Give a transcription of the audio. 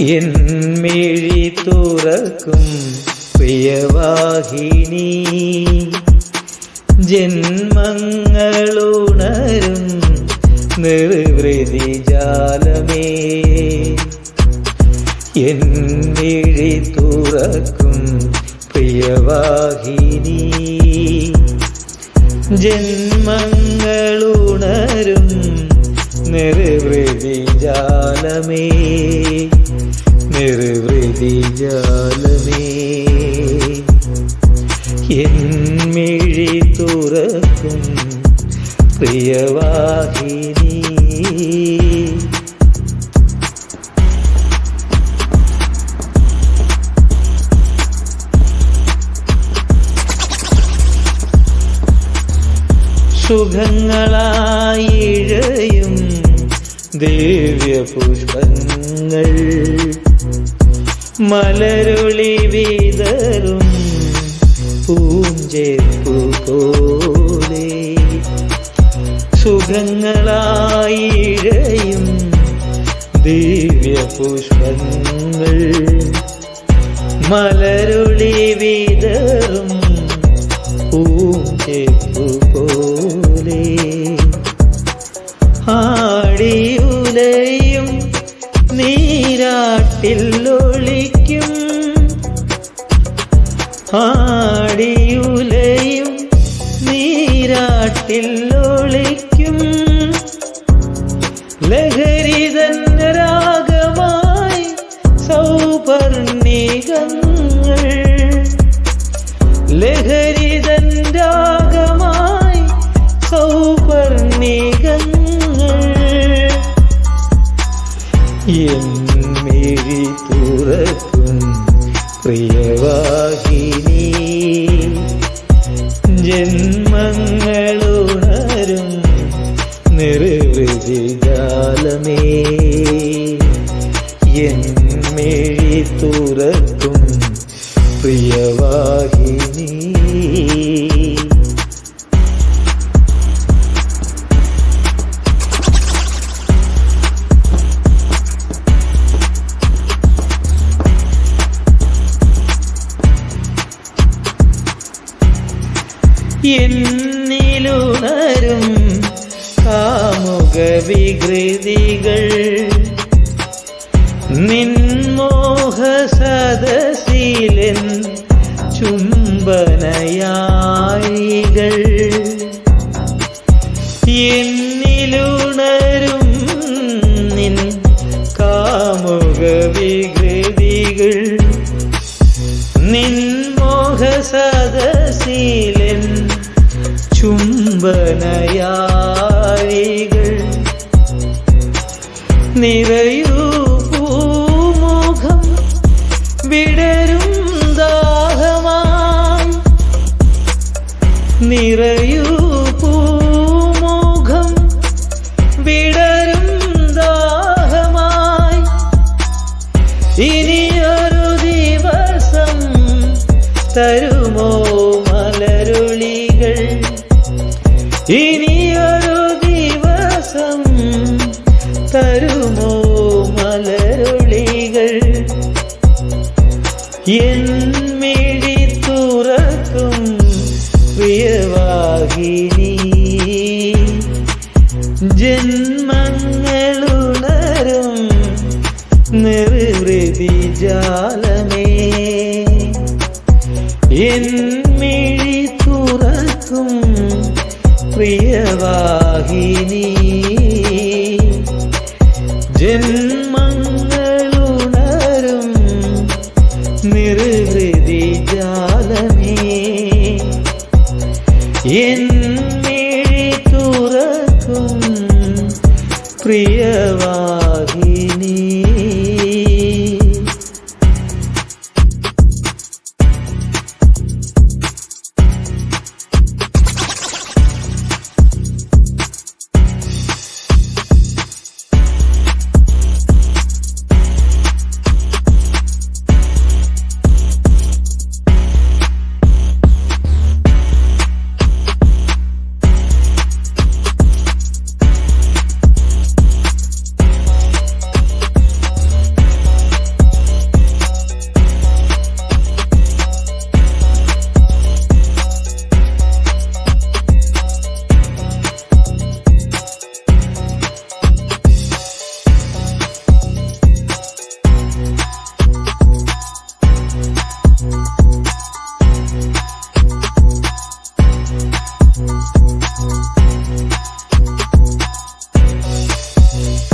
N മിഴി തുറക്കും പ്രിയവാഹിനി. ജന്മങ്ങളുണരും നിർവൃതി ജാലമേ N മിഴി തുറക്കും പ്രിയവാഹിനി. ജന്മങ്ങളുണരും നിർവൃതി ജാലമേ നിർവൃതി ജാലമേ എൻ മിഴി തുറക്കും പ്രിയവാഹിനി സുഖങ്ങളായിഴയും ദിവ്യ പുഷ്പങ്ങൾ മലരുളി വീതറും പൂഞ്ചേപ്പു പോലെ സുഖങ്ങളായിഴയും ദിവ്യ പുഷ്പങ്ങൾ മലരുളി വിതറും ലഹരിതൻ രാഗമായി സൗപർണികങ്ങൾ. ലഹരിതൻ രാഗമായി സൗപർണികങ്ങൾ. എൻ മിഴി തുറക്കും പ്രിയവാഹിനി. ജന്മങ്ങളുണരും എന്നിലുണരും കാമുക വികൃതികൾ നിൻമോഹ സദശീലൻ ചുംബനയായികൾ. എന്നിലുണരും നിൻ കാമുക വികൃതികൾ നിൻമോഹ സദശീലൻ ചുംബനയാഴികൾ നിറയൂ പൂമുഖം വിടരും ദാഹമായി നിറയൂ പൂമുഖം വിടരും ദാഹമായി. ഇനിയൊരു ദിവസം തരുമോ മലരുളികൾ ഇനിയൊരു ദിവസം തരുമോ മലരുളികൾ? എൻ മിഴി തുറക്കും പ്രിയവാഹിനി ജന്മങ്ങളുണരും നിർവൃതി ജാലമേ. എൻ മിഴി തുറക്കും പ്രിയവാഹിനി. ജന്മങ്ങളുണരും നിർവൃതി ജാലമേ. എന്നിഴി തുറക്കും പ്രിയവാഹിനി.